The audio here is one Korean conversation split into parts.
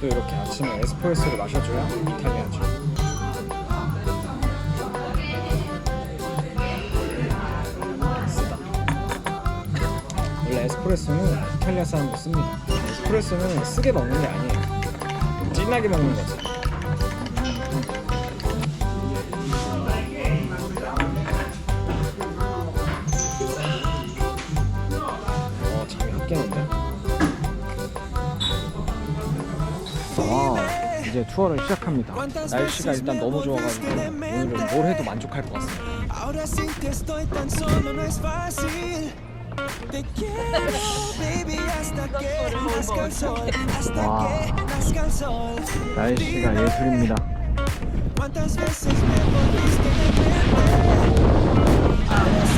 또 이렇게 아침에 에스프레소를 마셔줘야 이탈리아죠. 쓰다. 원래 에스프레소는 이탈리아 사람도 씁니다. 에스프레소는 쓰게 먹는 게 아니에요. 진하게 먹는 거죠. 이제 투어를 시작합니다. 날씨가 일단 너무 좋아가지고 오늘은 뭘 해도 만족할 것 같습니다. Sol. 날씨가 예술입니다. ¿Cuántas veces me volviste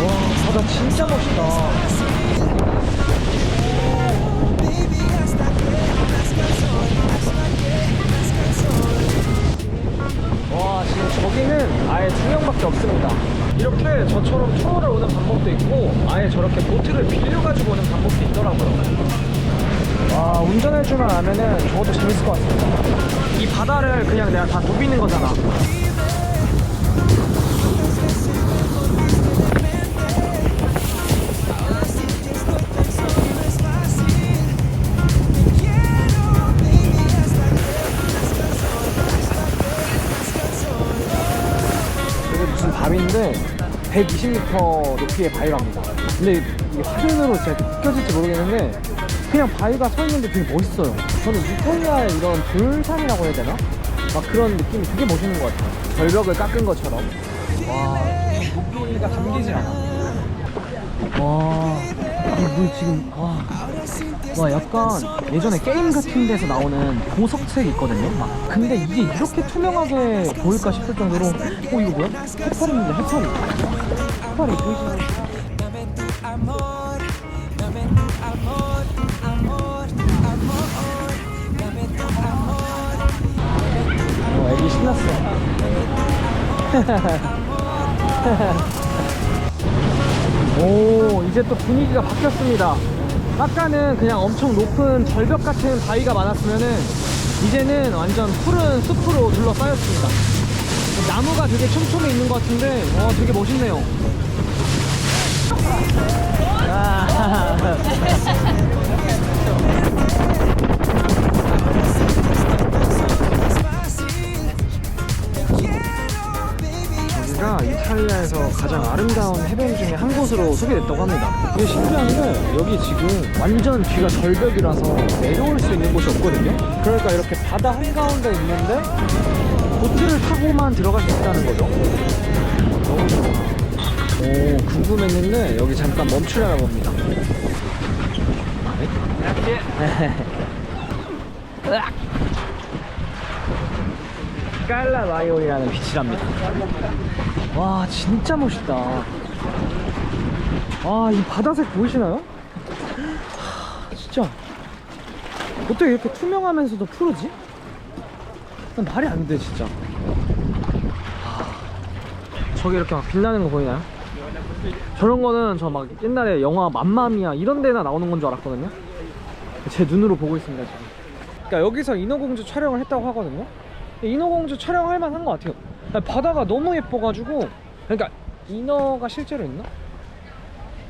와, 바다 진짜 멋있다. 지금 저기는 아예 두 명밖에 없습니다. 이렇게 저처럼 투어를 오는 방법도 있고, 아예 저렇게 보트를 빌려가지고 오는 방법도 있더라고요. 와, 운전할 줄만 알면은 저것도 재밌을 것 같습니다. 이 바다를 그냥 내가 다 누비는 거잖아. 바위인데 120m 높이의 바위랍니다. 근데 이게 화면으로 진짜 느껴질지 모르겠는데 그냥 바위가 서 있는데 되게 멋있어요. 저는 이탈리아의 이런 돌산이라고 해야 되나? 막 그런 느낌이 되게 멋있는 것 같아요. 절벽을 깎은 것처럼. 와, 목소리가 담기질 않아. 와, 이물 지금 와. 와 약간 예전에 게임 같은. 데서 나오는 보석색 있거든요 막 근데 이게 이렇게 투명하게 보일까 싶을 정도로 어 이거 뭐야? 해파리인데 해파리 해파리 보이시나요? 어 애기 신났어 오 이제 또 분위기가 바뀌었습니다 아까는 그냥 엄청 높은 절벽 같은 바위가 많았으면은 이제는 완전 푸른 숲으로 둘러싸였습니다 나무가 되게 촘촘히 있는 것 같은데 와 되게 멋있네요 아. 여기가 이탈리아에서 가장 아름다운 해변 중에 한 곳으로 소개됐다고 합니다. 이게 신기한 게 여기 지금 완전 뒤가 절벽이라서 내려올 수 있는 곳이 없거든요. 그러니까 이렇게 바다 한가운데 있는데 보트를 타고만 들어갈 수 있다는 거죠. 너무 좋아. 오, 궁금했는데 여기 잠깐 멈추려나 봅니다. 으악! 깔라바이올이라는 빛이랍니다. 와 진짜 멋있다 아이 바다색 보이시나요? 하, 진짜 어떻게 이렇게 투명하면서도 푸르지? 난 말이 안 돼 진짜 하, 저기 이렇게 막 빛나는 거 보이나요? 저런 거는 저 막 옛날에 영화 맘마미아 이런 데나 나오는 건 줄 알았거든요 제 눈으로 보고 있습니다 지금 그러니까 여기서 인어공주 촬영을 했다고 하거든요 인어공주 촬영할 만한 것 같아요 아니, 바다가 너무 예뻐가지고 그러니까 인어가 실제로 있나?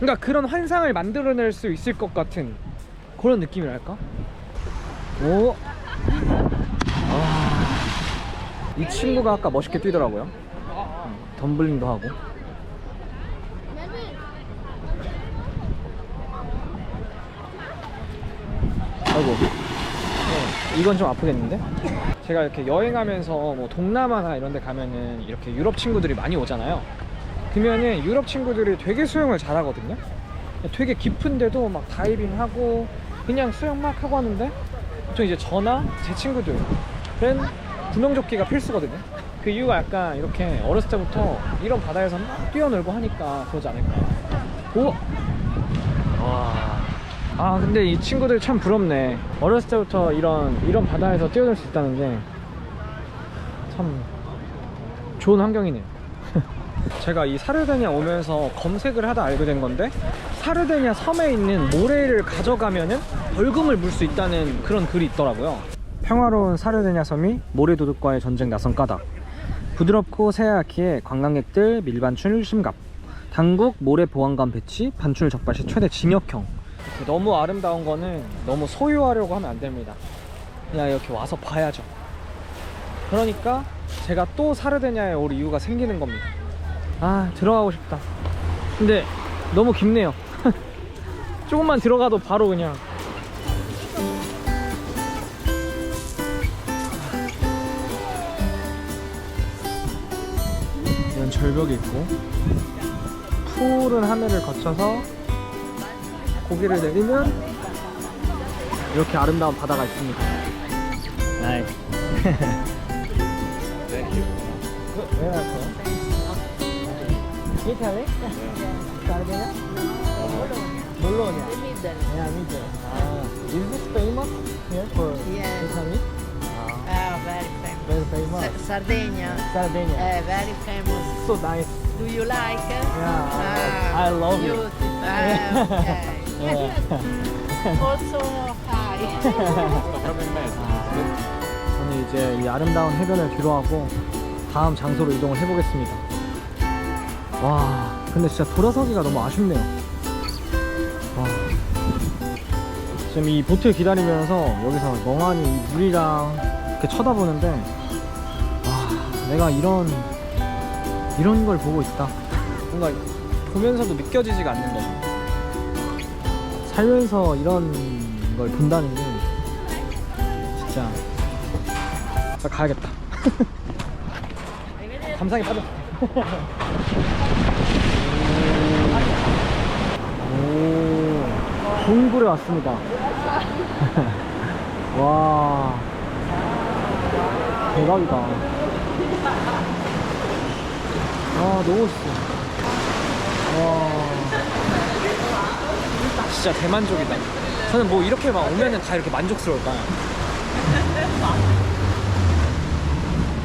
그러니까 그런 환상을 만들어낼 수 있을 것 같은 그런 느낌이랄까? 오, 아, 이 친구가 아까 멋있게 뛰더라고요. 음, 덤블링도 하고. 아이고, 네, 이건 좀 아프겠는데? 제가 이렇게 여행하면서 뭐 동남아나 이런 데 가면은 이렇게 유럽 친구들이 많이 오잖아요. 그러면은 유럽 친구들이 되게 수영을 잘 하거든요. 되게 깊은데도 막 다이빙하고 그냥 수영 막 하고 하는데 보통 이제 저나 제 친구들은 구명조끼가 필수거든요. 그 이유가 약간 이렇게 어렸을 때부터 이런 바다에서 막 뛰어놀고 하니까 그러지 않을까. 오! 와. 아 근데 이 친구들 참 부럽네. 어렸을 때부터 이런 이런 바다에서 뛰어놀 수 있다는 게 참 좋은 환경이네요. 제가 이 사르데냐 오면서 검색을 하다 알게 된 건데 사르데냐 섬에 있는 모래를 가져가면은 벌금을 물 수 있다는 그런 글이 있더라고요. 평화로운 사르데냐 섬이 모래 도둑과의 전쟁 나선 까닭. 부드럽고 새하얗기에 관광객들 밀반 출 심갑. 당국 모래 보안관 배치 반출 적발 시 최대 징역형 너무 아름다운 거는 너무 소유하려고 하면 안 됩니다. 그냥 이렇게 와서 봐야죠. 그러니까 제가 또 사르데냐에 올 이유가 생기는 겁니다. 아 들어가고 싶다. 근데 너무 깊네요. 조금만 들어가도 바로 그냥. 이런 절벽이 있고 푸른 하늘을 거쳐서 고개를 내리면 이렇게 아름다운 바다가 있습니다. 나이. Where are you? Italy? Sardinia? Bologna. Yeah, middle. Ah, is this famous here for Yes. Italy? Ah, Oh, very famous. very famous. Sa- Sardinia. Sardinia. Eh, very famous. So nice. Do you like? Yeah, I love it. beautiful. Ah, okay. Also. 저는 이제 이 아름다운 해변을 뒤로하고 다음 장소로 이동을 해보겠습니다. 와, 근데 진짜 돌아서기가 너무 아쉽네요. 와. 지금 이 보트 기다리면서 여기서 멍하니 이 물이랑 이렇게 쳐다보는데, 와, 내가 이런, 이런 걸 보고 있다. 뭔가 보면서도 느껴지지가 않는 거죠. 살면서 이런 걸 본다는 게 진짜 나 가야겠다. 감상에 빠져. 오, 동굴에 왔습니다. 와, 대박이다. 아, 너무 멋있어. 와, 진짜 대만족이다. 저는 뭐 이렇게 막 오면은 다 이렇게 만족스러울까요?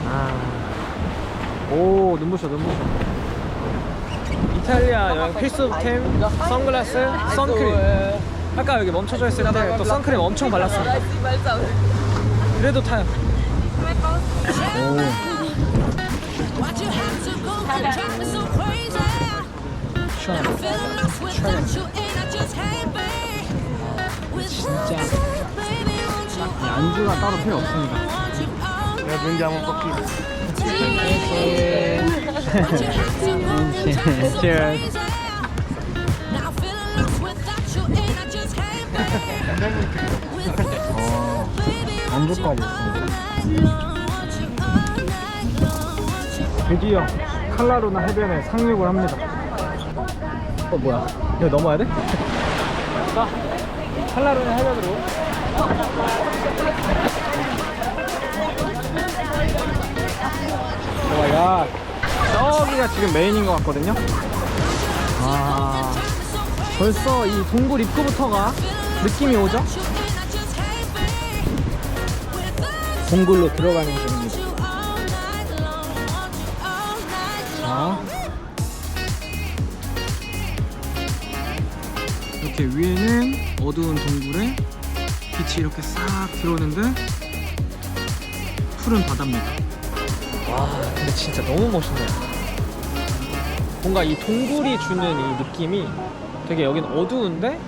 아. 오 눈부셔 눈부셔 이탈리아 여행 필수템 선글라스 선크림 아까 여기 멈춰져 있을 때 또 선크림 엄청 발랐습니다 그래도 타요 crazy? 시원하다 이 안주가 따로 필요 없습니다 and drive me so Cheers. 안주까지 있습니다 드디어 칼라루나 해변에 상륙을 합니다 어 뭐야 이거 넘어야 돼? 자 칼라루나 해변으로. 오마이갓 저기가 지금 메인인 것 같거든요? 아 벌써 이 동굴 입구부터가 느낌이 오죠? 동굴로 들어가는 중입니다. 자 이렇게 위에는 어두운 동굴에 빛이 이렇게 싹 들어오는데 푸른 바다입니다. 와 근데 진짜 너무 멋있네요. 뭔가 이 동굴이 주는 이 느낌이 되게 여긴 어두운데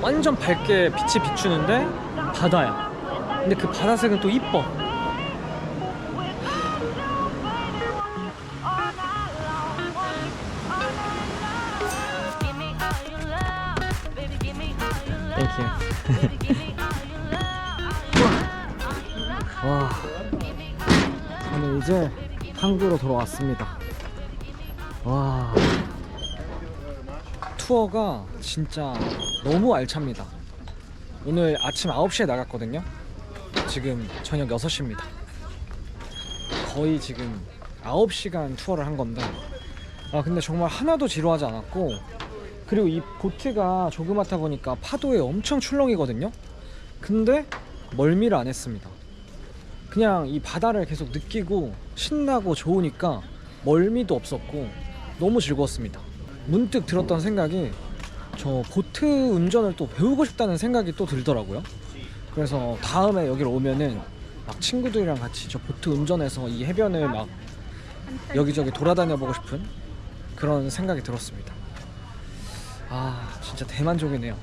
완전 밝게 빛이 비추는데 바다야. 근데 그 바다색은 또 이뻐 이제 항구로 돌아왔습니다. 와. 투어가 진짜 너무 알찹니다. 오늘 아침 9시에 나갔거든요. 지금 저녁 6시입니다. 거의 지금 9시간 투어를 한 건데 아 근데 정말 하나도 지루하지 않았고 그리고 이 보트가 조그맣다 보니까 파도에 엄청 출렁이거든요. 근데 멀미를 안 했습니다 그냥 이 바다를 계속 느끼고 신나고 좋으니까 멀미도 없었고 너무 즐거웠습니다 문득 들었던 생각이 저 보트 운전을 또 배우고 싶다는 생각이 또 들더라고요 그래서 다음에 여기를 오면은 막 친구들이랑 같이 저 보트 운전해서 이 해변을 막 여기저기 돌아다녀 보고 싶은 그런 생각이 들었습니다. 아 진짜 대만족이네요.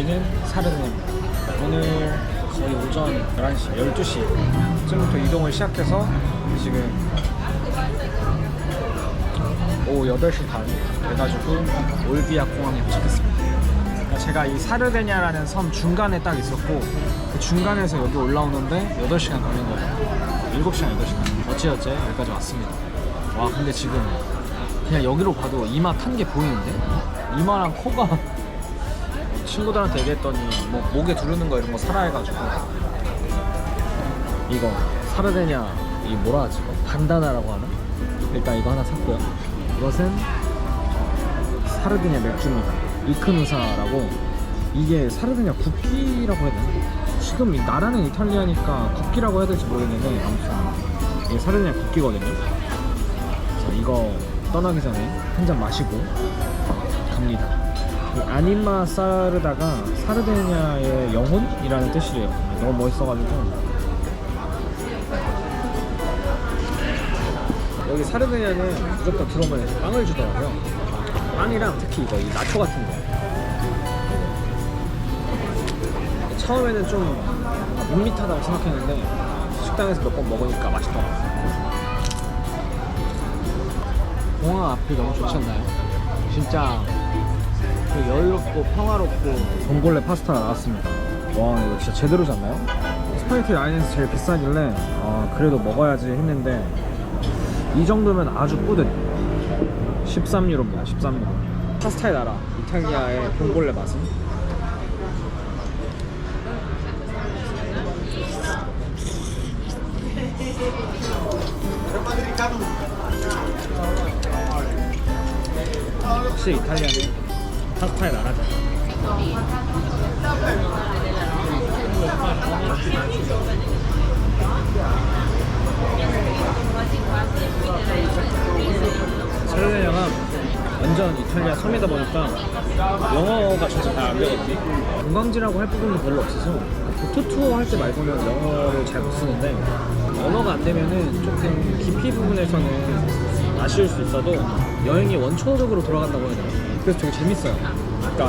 여기는 사르딘입니다. 오늘 거의 오전 11시, 12시쯤부터 이동을 시작해서 지금 오후 8시 반 돼가지고 올비아 공항에 도착했습니다. 그러니까 제가 이 사르데냐라는 섬 중간에 딱 있었고 그 중간에서 여기 올라오는데 8시간 걸린 거예요. 7시간, 8시간. 어찌어찌 여기까지 왔습니다. 와 근데 지금 그냥 여기로 봐도 이마 탄 게 보이는데? 이마랑 코가 친구들한테 얘기했더니 뭐 목에 두르는 거 이런 거 사라 해가지고 이거 사르데냐 이 뭐라 하지? 반다나라고 하나? 일단 이거 하나 샀고요. 이것은 사르디냐 맥주입니다. 이크누사라고 이게 사르디냐 국기라고 해야 되나? 지금 이 나라는 이탈리아니까 국기라고 해야 될지 모르겠는데 아무튼 이게 사르디냐 국기거든요. 자 이거 떠나기 전에 한 잔 마시고 갑니다. 이 아니마 사르다가 사르데냐의 영혼이라는 뜻이래요. 너무 멋있어가지고 여기 사르데냐는 무조건 들어오면 빵을 주더라고요. 빵이랑 특히 이거 이 나초 같은 거. 처음에는 좀 밋밋하다고 생각했는데 식당에서 몇 번 먹으니까 맛있더라고요. 공항 앞이 너무 좋지 않나요? 진짜 그 여유롭고 평화롭고 봉골레 파스타가 나왔습니다. 와 이거 진짜 제대로지 않나요? 스파게티 라인에서 제일 비싸길래 아 그래도 먹어야지 했는데 이 정도면 아주 뿌듯 13유로입니다 13유로 파스타의 나라 이탈리아의 봉골레 맛은 역시 이탈리아는 파스타의 나라죠 사르데냐가 완전 이탈리아 섬이다 보니까 영어가 진짜 잘안 되거든요. 관광지라고 할 부분도 별로 없어서 보트 투어 할 때 말고는 영어를 잘 못 쓰는데 언어가 안 되면은 조금 깊이 부분에서는 아쉬울 수 있어도 여행이 원초적으로 돌아간다고 해야 되나? 그래서 되게 재밌어요. 그러니까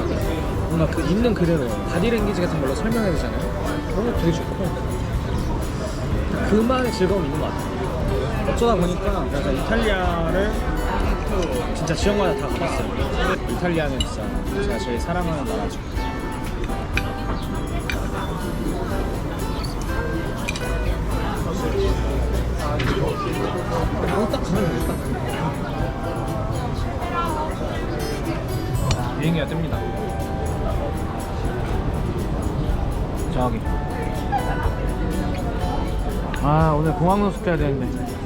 뭔가 그 있는 그대로 바디랭귀지 같은 걸로 설명해야 되잖아요. 그런 것도 되게 좋고 그만의 즐거움이 있는 것 같아요. 어쩌다 보니까 제가 이탈리아를 진짜 지역마다 다 가봤어요. 이탈리아는 진짜 제가 제일 사랑하는 나라죠. 어, 딱 가면 되겠다. 비행기가 뜹니다. 저기. 아 오늘 공항 노숙해야 되는데